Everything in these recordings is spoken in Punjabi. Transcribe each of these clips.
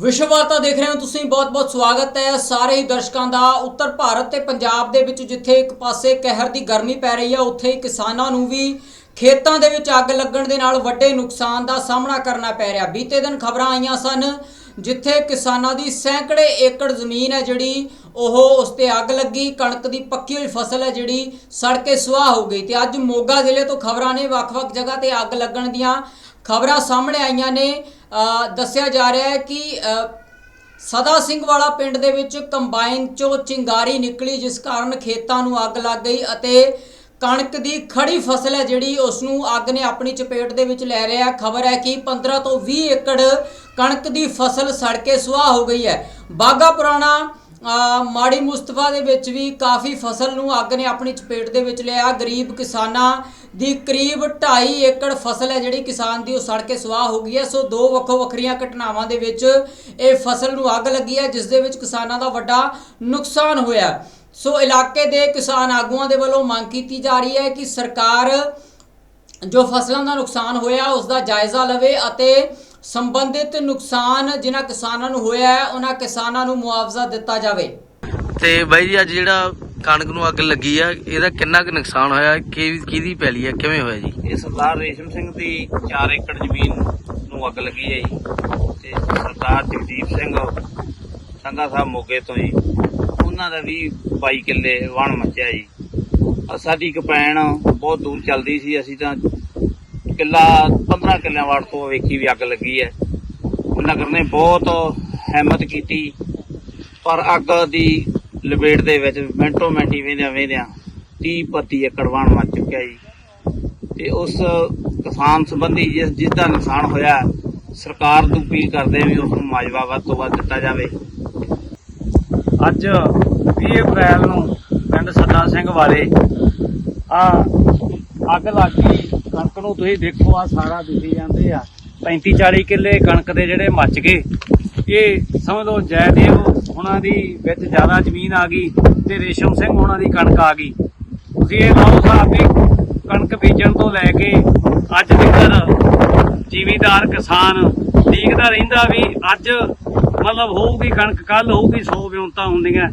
ਵਿਸ਼ਵ ਵਾਰਤਾ ਦੇਖ ਰਹੇ ਹੋ ਤੁਸੀਂ, ਬਹੁਤ-ਬਹੁਤ ਸਵਾਗਤ ਹੈ ਸਾਰੇ ਹੀ ਦਰਸ਼ਕਾਂ ਦਾ ਉੱਤਰ ਭਾਰਤ ਤੇ ਪੰਜਾਬ ਦੇ ਵਿੱਚ, ਜਿੱਥੇ ਇੱਕ ਪਾਸੇ ਕਹਿਰ ਦੀ ਗਰਮੀ ਪੈ ਰਹੀ ਹੈ ਉੱਥੇ ਹੀ ਕਿਸਾਨਾਂ ਨੂੰ ਵੀ ਖੇਤਾਂ ਦੇ ਵਿੱਚ ਅੱਗ ਲੱਗਣ ਦੇ ਨਾਲ ਵੱਡੇ ਨੁਕਸਾਨ ਦਾ ਸਾਹਮਣਾ ਕਰਨਾ ਪੈ ਰਿਹਾ। ਬੀਤੇ ਦਿਨ ਖਬਰਾਂ ਆਈਆਂ ਸਨ, ਜਿੱਥੇ ਕਿਸਾਨਾਂ ਦੀ ਸੈਂਕੜੇ ਏਕੜ ਜ਼ਮੀਨ ਹੈ ਜਿਹੜੀ, ਉਹ ਉਸ ਤੇ ਅੱਗ ਲੱਗੀ, ਕਣਕ ਦੀ ਪੱਕੀ ਹੋਈ ਫਸਲ ਹੈ ਜਿਹੜੀ, ਸੜ ਕੇ ਸੁਆਹ ਹੋ ਗਈ ਤੇ ਅੱਜ ਮੋਗਾ ਜ਼ਿਲ੍ਹੇ ਤੋਂ ਖਬਰਾਂ ਨੇ ਵੱਖ-ਵੱਖ ਜਗ੍ਹਾ ਤੇ ਅੱਗ ਲੱਗਣ ਦੀਆਂ ਖਬਰਾਂ ਸਾਹਮਣੇ ਆਈਆਂ ਨੇ। ਦੱਸਿਆ ਜਾ ਰਿਹਾ ਹੈ ਕਿ ਸਦਾ ਸਿੰਘ ਵਾਲਾ ਪਿੰਡ ਦੇ ਵਿੱਚ ਕੰਬਾਈਨ ਚੋਂ ਚਿੰਗਾਰੀ ਨਿਕਲੀ, ਜਿਸ ਕਾਰਨ ਖੇਤਾਂ ਨੂੰ ਅੱਗ ਲੱਗ ਗਈ ਅਤੇ ਕਣਕ ਦੀ ਖੜੀ ਫਸਲ ਹੈ ਜਿਹੜੀ ਉਸ ਨੂੰ ਅੱਗ ਨੇ ਆਪਣੀ ਚਪੇਟ ਦੇ ਵਿੱਚ ਲੈ ਲਿਆ। ਖਬਰ ਹੈ ਕਿ 15 ਤੋਂ 20 ਏਕੜ ਕਣਕ ਦੀ ਫਸਲ ਸੜ ਕੇ ਸੁਆਹ ਹੋ ਗਈ ਹੈ। ਬਾਗਾ ਪੁਰਾਣਾ ਮਾੜੀ ਮੁਸਤਫਾ ਦੇ ਵਿੱਚ ਵੀ ਕਾਫੀ ਫਸਲ ਨੂੰ ਅੱਗ ਨੇ ਆਪਣੀ ਚਪੇਟ ਦੇ ਵਿੱਚ ਲਿਆ। ਗਰੀਬ ਕਿਸਾਨਾਂ ਦੀ ਕਰੀਬ 2.5 ਏਕੜ ਫਸਲ ਹੈ ਜਿਹੜੀ ਕਿਸਾਨ ਦੀ, ਉਹ ਸੜ ਕੇ ਸੁਆਹ ਹੋ ਗਈ ਹੈ। ਸੋ ਦੋ ਵੱਖੋ ਵੱਖਰੀਆਂ ਘਟਨਾਵਾਂ ਦੇ ਵਿੱਚ ਇਹ ਫਸਲ ਨੂੰ ਅੱਗ ਲੱਗੀ ਹੈ, ਜਿਸ ਦੇ ਵਿੱਚ ਕਿਸਾਨਾਂ ਦਾ ਵੱਡਾ ਨੁਕਸਾਨ ਹੋਇਆ। ਸੋ ਇਲਾਕੇ ਦੇ ਕਿਸਾਨ ਆਗੂਆਂ ਦੇ ਵੱਲੋਂ ਮੰਗ ਕੀਤੀ ਜਾ ਰਹੀ ਹੈ ਕਿ ਸਰਕਾਰ ਜੋ ਫਸਲਾਂ ਦਾ ਨੁਕਸਾਨ ਹੋਇਆ ਉਸ ਦਾ ਜਾਇਜ਼ਾ ਲਵੇ ਅਤੇ ਸੰਬੰਧਿਤ ਨੁਕਸਾਨ ਜਿਨ੍ਹਾਂ ਕਿਸਾਨਾਂ ਨੂੰ ਹੋਇਆ ਹੈ ਉਹਨਾਂ ਕਿਸਾਨਾਂ ਨੂੰ ਮੁਆਵਜ਼ਾ ਦਿੱਤਾ ਜਾਵੇ। ਤੇ ਬਾਈ ਜੀ ਅੱਜ ਜਿਹੜਾ ਕਣਕ ਨੂੰ ਅੱਗ ਲੱਗੀ ਆ ਇਹਦਾ ਕਿੰਨਾ ਕੁ ਨੁਕਸਾਨ ਹੋਇਆ? ਕਿ ਕਿਹਦੀ ਪੈਲੀ ਆ? ਕਿਵੇਂ ਹੋਇਆ ਜੀ? ਇਹ ਸਰਦਾਰ ਰੇਸ਼ਮ ਸਿੰਘ ਦੀ 4 ਏਕੜ ਜ਼ਮੀਨ ਨੂੰ ਅੱਗ ਲੱਗੀ ਹੈ ਜੀ। ਤੇ ਸਰਦਾਰ ਜਗਦੀਪ ਸਿੰਘ ਸੰਘਾ ਸਾਹਿਬ ਮੋਗੇ ਤੋਂ ਜੀ ਉਹਨਾਂ ਦਾ ਵੀ 22 ਕਿੱਲੇ ਵਣ ਮੱਚਿਆ ਜੀ। ਸਾਡੀ ਕਪੈਣ ਬਹੁਤ ਦੂਰ ਚੱਲਦੀ ਸੀ ਅਸੀਂ ਤਾਂ ਕਿੱਲਾ 15 ਕਿੱਲਿਆਂ ਵਾਰ ਤੋਂ ਵੇਖੀ ਵੀ ਅੱਗ ਲੱਗੀ ਹੈ। ਨਗਰ ਨੇ ਬਹੁਤ ਹਿੰਮਤ ਕੀਤੀ, ਪਰ ਅੱਗ ਦੀ ਲਪੇਟ ਦੇ ਵਿੱਚ ਮਿੰਟੋ ਹੀ ਵੇਂਦਿਆਂ ਵੇਂਦਿਆਂ 30 32 ਏਕੜ ਵਣ ਮੱਚ ਚੁੱਕਿਆ ਜੀ। ਤੇ ਉਸ ਕਿਸਾਨ ਸੰਬੰਧੀ ਜਿਸ ਜਿਸ ਦਾ ਨੁਕਸਾਨ ਹੋਇਆ, ਸਰਕਾਰ ਨੂੰ ਅਪੀਲ ਕਰਦੇ ਵੀ ਉਸ ਨੂੰ ਮਾਜਵਾ ਵੱਧ ਤੋਂ ਵੱਧ ਦਿੱਤਾ ਜਾਵੇ। ਅੱਜ 20 ਅਪ੍ਰੈਲ ਨੂੰ ਪਿੰਡ ਸੱਦਾ ਸਿੰਘ ਵਾਲੇ ਆ ਅੱਗ ਲੱਗੀ ਕਣਕ ਨੂੰ ਤੁਸੀਂ ਦੇਖੋ ਆ ਸਾਰਾ ਦਿਖੀ ਜਾਂਦੇ ਆ। 35 40 ਕਿੱਲੇ ਕਣਕ ਦੇ ਜਿਹੜੇ ਮੱਚ ਗਏ। ਇਹ ਸਮਝ ਲਓ, ਜੈਦੇਵ ਉਹਨਾਂ ਦੀ ਵਿੱਚ ਜ਼ਿਆਦਾ ਜ਼ਮੀਨ ਆ ਗਈ ਤੇ ਰੇਸ਼ਮ ਸਿੰਘ ਉਹਨਾਂ ਦੀ ਕਣਕ ਆ ਗਈ। ਤੁਸੀਂ ਇਹ ਲਾਓ ਸਾਹਿਬ ਵੀ ਕਣਕ ਬੀਜਣ ਤੋਂ ਲੈ ਕੇ ਅੱਜ ਤੱਕ ਜ਼ਿਮੀਦਾਰ ਕਿਸਾਨ ਦੇਖਦਾ ਰਹਿੰਦਾ ਵੀ ਅੱਜ ਮਤਲਬ ਹੋਊਗੀ ਕਣਕ ਕੱਲ ਹੋਊਗੀ 100 ਵਿਉਂਤਾਂ ਹੁੰਦੀਆਂ।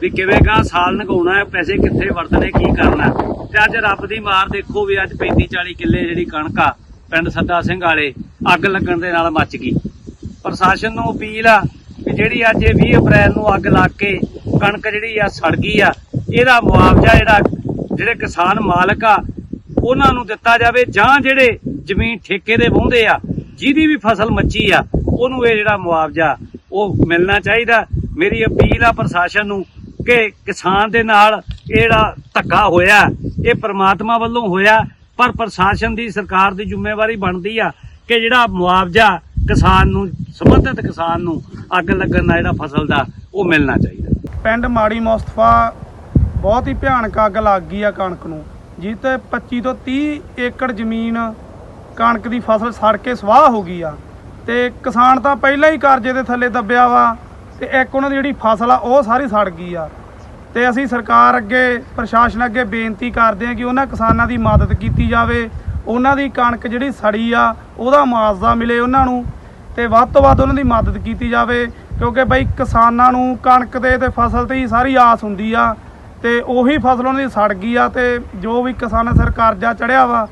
ਵੀ ਕਿਵੇਂ ਕਾ ਸਾਲ ਨਗਾਉਣਾ ਹੈ, ਪੈਸੇ ਕਿੱਥੇ ਵਰਤਣੇ, ਕੀ ਕਰਨਾ ਤੇ ਅੱਜ ਰੱਬ ਦੀ ਮਾਰ ਦੇਖੋ ਵੀ ਅੱਜ 35 40 ਕਿੱਲੇ ਜਿਹੜੀ ਕਣਕ ਆ, ਪਿੰਡ ਸੱਦਾ ਸਿੰਘ ਵਾਲੇ, ਅੱਗ ਲੱਗਣ ਦੇ ਨਾਲ ਮੱਚ ਗਈ। ਪ੍ਰਸ਼ਾਸਨ ਨੂੰ ਅਪੀਲ ਆ ਵੀ ਜਿਹੜੀ ਅੱਜ ਇਹ 20 ਅਪ੍ਰੈਲ ਨੂੰ ਅੱਗ ਲੱਗ ਕੇ ਕਣਕ ਜਿਹੜੀ ਆ ਸੜ ਗਈ ਆ, ਇਹਦਾ ਮੁਆਵਜ਼ਾ ਜਿਹੜਾ ਜਿਹੜੇ ਕਿਸਾਨ ਮਾਲਕ ਆ, ਉਹਨਾਂ ਨੂੰ ਦਿੱਤਾ ਜਾਵੇ ਜਾਂ ਜਿਹੜੇ ਜ਼ਮੀਨ ਠੇਕੇ ਦੇ ਵਾਹੁੰਦੇ ਆ, ਜਿਹਦੀ ਵੀ ਫਸਲ ਮੱਚੀ ਆ, ਉਹਨੂੰ ਇਹ ਜਿਹੜਾ ਮੁਆਵਜ਼ਾ ਉਹ ਮਿਲਣਾ ਚਾਹੀਦਾ। ਮੇਰੀ ਅਪੀਲ ਆ ਪ੍ਰਸ਼ਾਸਨ ਨੂੰ ਕਿ ਕਿਸਾਨ ਦੇ ਨਾਲ ਇਹ ਜਿਹੜਾ ਧੱਕਾ ਹੋਇਆ। ਇਹ ਪ੍ਰਮਾਤਮਾ ਵੱਲੋਂ ਹੋਇਆ, ਪਰ ਪ੍ਰਸ਼ਾਸਨ ਦੀ ਸਰਕਾਰ ਦੀ ਜ਼ਿੰਮੇਵਾਰੀ ਬਣਦੀ ਆ ਕਿ ਜਿਹੜਾ ਮੁਆਵਜ਼ਾ ਕਿਸਾਨ ਨੂੰ, ਸੰਬੰਧਿਤ ਕਿਸਾਨ ਨੂੰ ਅੱਗ ਲੱਗਣ ਦਾ ਜਿਹੜਾ ਫਸਲ ਦਾ ਉਹ ਮਿਲਣਾ ਚਾਹੀਦਾ। ਪਿੰਡ ਮਾੜੀ ਮੁਸਤਫਾ, ਬਹੁਤ ਹੀ ਭਿਆਨਕ ਅੱਗ ਲੱਗ ਗਈ ਆ ਕਣਕ ਨੂੰ। ਜਿਸ ਤੇ 25 ਤੋਂ 30 ਏਕੜ ਜ਼ਮੀਨ ਕਣਕ ਦੀ ਫਸਲ ਸੜ ਕੇ ਸਵਾਹ ਹੋ ਗਈ ਆ। ਤੇ ਕਿਸਾਨ ਤਾਂ ਪਹਿਲਾਂ ਹੀ ਕਰਜ਼ੇ ਦੇ ਥੱਲੇ ਦੱਬਿਆ ਵਾ। ਤੇ ਇੱਕ ਉਹਨਾਂ ਦੀ ਜਿਹੜੀ ਫਸਲ ਆ, ਉਹ ਸਾਰੀ ਸੜ ਗਈ ਆ। ਤੇ ਅਸੀਂ ਸਰਕਾਰ ਅੱਗੇ, ਪ੍ਰਸ਼ਾਸਨ ਅੱਗੇ ਬੇਨਤੀ ਕਰਦੇ ਹਾਂ ਕਿ ਉਹਨਾਂ ਕਿਸਾਨਾਂ ਦੀ ਮਦਦ ਕੀਤੀ ਜਾਵੇ। ਉਹਨਾਂ ਦੀ ਕਣਕ ਜਿਹੜੀ ਸੜੀ ਆ, ਉਹਦਾ ਮੁਆਵਜ਼ਾ ਮਿਲੇ ਉਹਨਾਂ ਨੂੰ ਤੇ ਵੱਧ ਤੋਂ ਵੱਧ ਉਹਨਾਂ ਦੀ ਮਦਦ ਕੀਤੀ ਜਾਵੇ, ਕਿਉਂਕਿ ਬਈ ਕਿਸਾਨਾਂ ਨੂੰ ਕਣਕ 'ਤੇ ਤੇ ਫਸਲ ਤੇ ਹੀ ਸਾਰੀ ਆਸ ਹੁੰਦੀ ਆ ਤੇ ਉਹੀ ਫਸਲ ਉਹਨਾਂ ਦੀ ਸੜ ਗਈ ਆ ਤੇ ਜੋ ਵੀ ਕਿਸਾਨਾਂ ਸਿਰ ਕਰਜ਼ਾ ਚੜਿਆ ਵਾ,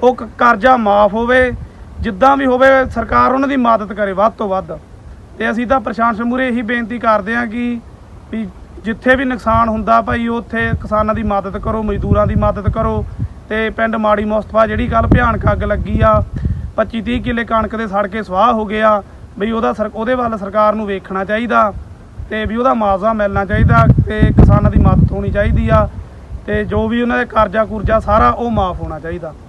ਉਹ ਕ- ਕਰਜ਼ਾ ਮਾਫ ਹੋਵੇ, ਜਿੱਦਾਂ ਵੀ ਹੋਵੇ ਸਰਕਾਰ ਉਹਨਾਂ ਦੀ ਮਦਦ ਕਰੇ ਵੱਧ ਤੋਂ ਵੱਧ। ਤੇ ਅਸੀਂ ਤਾਂ ਪ੍ਰਸ਼ਾਸਨ ਮੂਹਰੇ ਇਹੀ ਬੇਨਤੀ ਕਰਦੇ ਹਾਂ ਕਿ ਵੀ ਜਿੱਥੇ ਵੀ ਨੁਕਸਾਨ ਹੁੰਦਾ ਭਾਈ, ਉੱਥੇ ਕਿਸਾਨਾਂ ਦੀ ਮਦਦ ਕਰੋ, ਮਜ਼ਦੂਰਾਂ ਦੀ ਮਦਦ ਕਰੋ ਤੇ ਪਿੰਡ ਮਾੜੀ ਮੁਸਤਫਾ ਜਿਹੜੀ ਕੱਲ ਭਿਆਨਕ ਅੱਗ ਲੱਗੀ ਆ 25 30 ਕਿੱਲੇ ਕਣਕ ਦੇ ਸੜ ਕੇ ਸਵਾਹ ਹੋ ਗਿਆ ਵੀ ਉਹਦਾ ਸਰ- ਉਹਦੇ ਵੱਲ ਸਰਕਾਰ ਨੂੰ ਵੇਖਣਾ ਚਾਹੀਦਾ ਤੇ ਵੀ ਉਹਦਾ ਮੁਆਵਜ਼ਾ ਮਿਲਣਾ ਚਾਹੀਦਾ ਤੇ ਕਿਸਾਨਾਂ ਦੀ ਮਦਦ ਹੋਣੀ ਚਾਹੀਦੀ ਆ ਤੇ ਜੋ ਵੀ ਉਹਨਾਂ ਦੇ ਕਰਜ਼ਾ ਕੁਰਜ਼ਾ ਸਾਰਾ ਉਹ ਮਾਫ ਹੋਣਾ ਚਾਹੀਦਾ।